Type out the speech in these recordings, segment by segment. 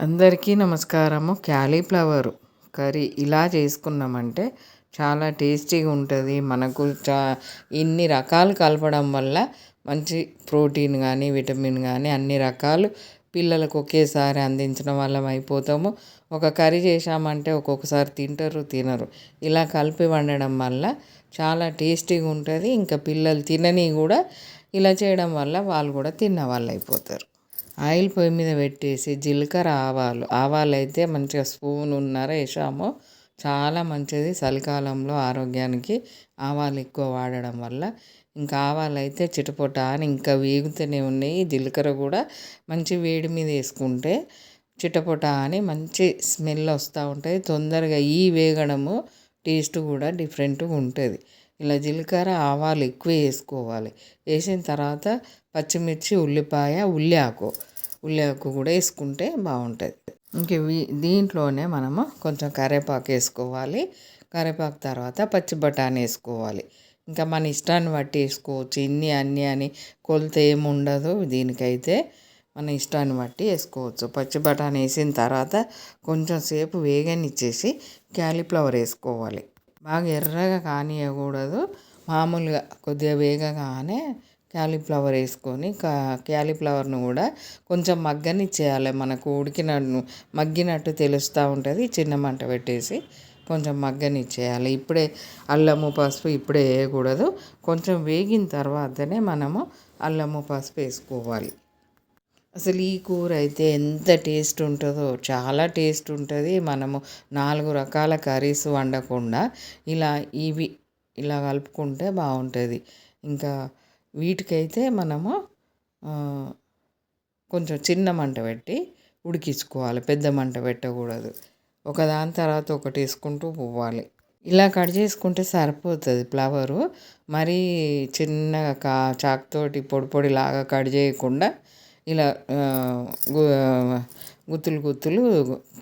అందరికీ నమస్కారము. Cauliflower curry ఇలా చేసుకున్నామంటే చాలా టేస్టీగా ఉంటుంది. మనకు చా ఇన్ని రకాలు కలపడం వల్ల మంచి ప్రోటీన్ కానీ విటమిన్ కానీ అన్ని రకాలు పిల్లలకు ఒకేసారి అందించడం వల్ల అయిపోతాము. ఒక కర్రీ చేసామంటే ఒక్కొక్కసారి తింటారు తినరు. ఇలా కలిపి వండడం వల్ల చాలా టేస్టీగా ఉంటుంది. ఇంకా పిల్లలు తినని కూడా ఇలా చేయడం వల్ల వాళ్ళు కూడా తిన్న వాళ్ళు అయిపోతారు. ఆయిల్ పొయ్యి మీద పెట్టేసి జీలకర్ర ఆవాలు. ఆవాలు అయితే మంచిగా స్పూన్ ఉన్నర వేసాము. చాలా మంచిది చలికాలంలో ఆరోగ్యానికి. ఆవాలు ఎక్కువ వాడడం వల్ల. ఇంకా ఆవాలు అయితే చిటపొట అని ఇంకా వేగుతూనే ఉన్నాయి. జీలకర్ర కూడా మంచి వేడి మీద వేసుకుంటే చిటపొట అని మంచి స్మెల్ వస్తూ ఉంటుంది. తొందరగా ఈ వేగడము టేస్ట్ కూడా డిఫరెంట్గా ఉంటుంది. ఇలా జీలకర్ర ఆవాలు ఎక్కువ వేసుకోవాలి. వేసిన తర్వాత పచ్చిమిర్చి ఉల్లిపాయ ఉల్లి ఆకు ఉల్లి ఆకు కూడా వేసుకుంటే బాగుంటుంది. ఇంక దీంట్లోనే మనము కొంచెం కరేపాకు వేసుకోవాలి. కరివేపాకు తర్వాత పచ్చి బఠానీ వేసుకోవాలి. ఇంకా మన ఇష్టాన్ని బట్టి వేసుకోవచ్చు. ఇన్ని అన్ని అని కొలత ఏముండదు. దీనికైతే మన ఇష్టాన్ని బట్టి వేసుకోవచ్చు. పచ్చి బఠానీ వేసిన తర్వాత కొంచెం సేపు వేగనిచ్చేసి క్యాలీఫ్లవర్ వేసుకోవాలి. బాగా ఎర్రగా కానియకూడదు. మామూలుగా కొద్దిగా వేగగానే క్యాలీఫ్లవర్ వేసుకొని కా క్యాలీఫ్లవర్ను కూడా కొంచెం మగ్గనిచ్చేయాలి. మనకు ఉడికినట్టు మగ్గినట్టు తెలుస్తూ ఉంటుంది. చిన్న మంట పెట్టేసి కొంచెం మగ్గనిచ్చేయాలి. ఇప్పుడే అల్లము పసుపు ఇప్పుడే వేయకూడదు. కొంచెం వేగిన తర్వాతనే మనము అల్లము పసుపు వేసుకోవాలి. అసలు ఈ కూర అయితే ఎంత టేస్ట్ ఉంటుందో చాలా టేస్ట్ ఉంటుంది. మనము నాలుగు రకాల కర్రీస్ వండకుండా ఇలా ఇవి ఇలా కలుపుకుంటే బాగుంటుంది. ఇంకా వీటికైతే మనము కొంచెం చిన్న మంట పెట్టి ఉడికించుకోవాలి. పెద్ద మంట పెట్టకూడదు. ఒకదాని తర్వాత ఒకటి వేసుకుంటూ పోవాలి. ఇలా కట్ చేసుకుంటే సరిపోతుంది ఫ్లవరు. మరీ చిన్నగా కా చాక్తోటి పొడి పొడిలాగా కట్ చేయకుండా ఇలా గుత్తులు గుత్తులు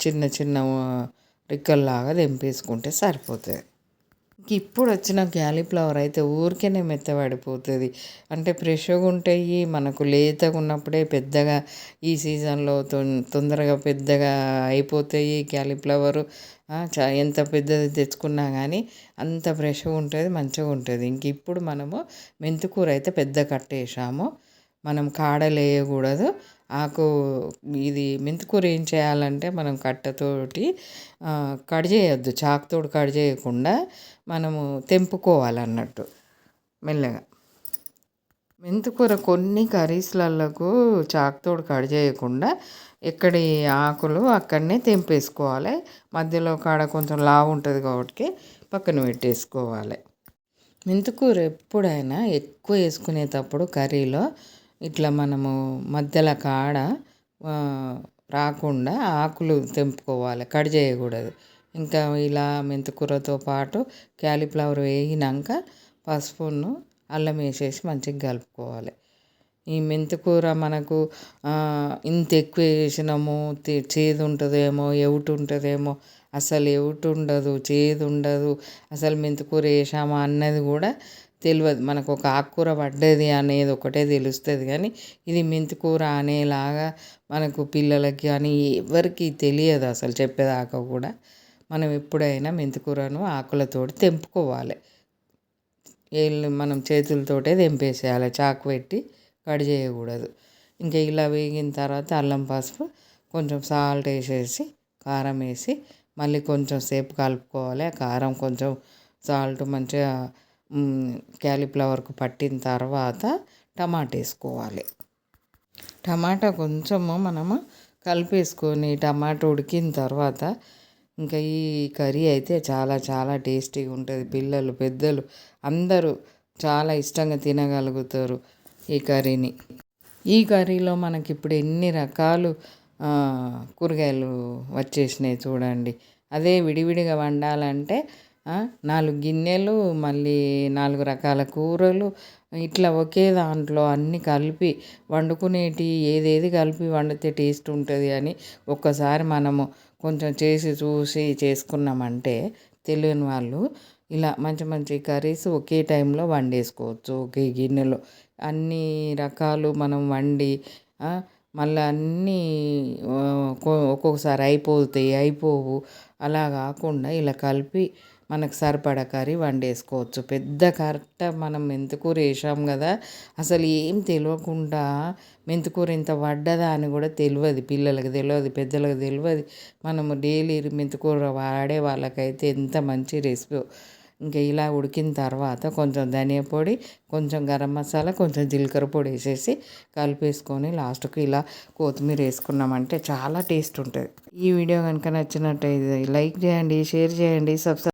చిన్న చిన్న రిక్కల్లాగా తెంపేసుకుంటే సరిపోతుంది. ఇప్పుడు వచ్చిన క్యాలీఫ్లవర్ అయితే ఊరికేనే మెత్తబడిపోతుంది. అంటే ఫ్రెష్గా ఉంటాయి మనకు లేతగా ఉన్నప్పుడే పెద్దగా ఈ సీజన్లో తొందరగా పెద్దగా అయిపోతాయి క్యాలీఫ్లవరు. చ ఎంత పెద్దది తెచ్చుకున్నా కానీ అంత ఫ్రెష్గా ఉంటుంది మంచిగా ఉంటుంది. ఇంక ఇప్పుడు మనము మెంతికూర అయితే పెద్ద కట్టేసాము. మనం కాడలేయకూడదు ఆకు ఇది మెంతికూర ఏం చేయాలంటే మనం కట్టతోటి కట్ చేయొద్దు. చాకుతోటి కట్ చేయకుండా మనము తెంపుకోవాలన్నట్టు మెల్లగా. మెంతికూర కొన్ని కర్రీస్లకు చాకుతోడు కట్ చేయకుండా ఎక్కడి ఆకులు అక్కడనే తెంపేసుకోవాలి. మధ్యలో కాడ కొంచెం లావు ఉంటుంది కాబట్టి పక్కన పెట్టేసుకోవాలి. మెంతికూర ఎప్పుడైనా ఎక్కువ వేసుకునేటప్పుడు కర్రీలో ఇట్లా మనము మధ్యలో కాడ రాకుండా ఆకులు తెంపుకోవాలి. కట్ చేయకూడదు. ఇంకా ఇలా మెంతికూరతో పాటు క్యాలీఫ్లవర్ వేగినాక పసుపును అల్లం వేసేసి మంచిగా కలుపుకోవాలి. ఈ మెంతికూర మనకు ఇంత ఎక్కువ వేసినాము చేదు ఉంటుందేమో ఎవుటు ఉంటుందేమో అసలు ఎవుటు ఉండదు చేదు ఉండదు. అసలు మెంతికూర వేసామా అన్నది కూడా తెలియదు మనకు ఒక ఆకుకూర పడ్డది అనేది ఒకటే తెలుస్తుంది. కానీ ఇది మెంతికూర అనేలాగా మనకు పిల్లలకి కానీ ఎవరికి తెలియదు అసలు చెప్పేదాకా కూడా. మనం ఎప్పుడైనా మెంతికూరను ఆకులతోటి తెంపుకోవాలి. వీళ్ళు మనం చేతులతోటే తెంపేసేయాలి. చాకు పెట్టి కట్ చేయకూడదు. ఇంకా ఇలా వేగిన తర్వాత అల్లం పసుపు కొంచెం సాల్ట్ వేసేసి కారం వేసి మళ్ళీ కొంచెం సేపు కలుపుకోవాలి. ఆ కారం కొంచెం సాల్ట్ మంచిగా క్యాలీఫ్లవర్కు పట్టిన తర్వాత టమాటా వేసుకోవాలి టమాటా కొంచెము మనము కలిపేసుకొని టమాటా ఉడికిన తర్వాత ఇంకా ఈ కర్రీ అయితే చాలా చాలా టేస్టీగా ఉంటుంది. పిల్లలు పెద్దలు అందరూ చాలా ఇష్టంగా తినగలుగుతారు ఈ కర్రీని. ఈ కర్రీలో మనకి ఇప్పుడు ఎన్ని రకాలు కూరగాయలు వచ్చేసినాయి చూడండి. అదే విడివిడిగా వండాలంటే నాలుగు గిన్నెలు మళ్ళీ నాలుగు రకాల కూరలు ఇట్లా ఒకే దాంట్లో అన్నీ కలిపి వండుకునేటి ఏదేది కలిపి వండితే టేస్ట్ ఉంటుంది అని ఒక్కసారి మనము కొంచెం చేసి చూసి చేసుకున్నామంటే తెలియని వాళ్ళు ఇలా మంచి మంచి కర్రీస్ ఒకే టైంలో వండేసుకోవచ్చు ఒకే గిన్నెలో. అన్ని రకాలు మనం వండి మళ్ళీ అన్నీ ఒక్కో- ఒక్కొక్కసారి అయిపోతాయి అయిపోవు. అలా కాకుండా ఇలా కలిపి మనకు సరిపడ కర్రీ వండేసుకోవచ్చు. పెద్ద కరెక్ట్ మనం మెంతికూర వేసాం కదా అసలు ఏం తెలియకుండా మెంతికూర ఇంత పడ్డదా అని కూడా తెలియదు పిల్లలకి తెలియదు పెద్దలకు తెలియదు మనము డైలీ మెంతికూర వాడే వాళ్ళకైతే ఎంత మంచి రెసిపీ. ఇంకా ఇలా ఉడికిన తర్వాత కొంచెం ధనియా పొడి కొంచెం గరం మసాలా కొంచెం జీలకర్ర పొడి వేసేసి కలిపేసుకొని లాస్ట్కి ఇలా కొత్తిమీర వేసుకున్నామంటే చాలా టేస్ట్ ఉంటుంది. ఈ వీడియో కనుక నచ్చినట్టయితే లైక్ చేయండి షేర్ చేయండి సబ్స్క్రైబ్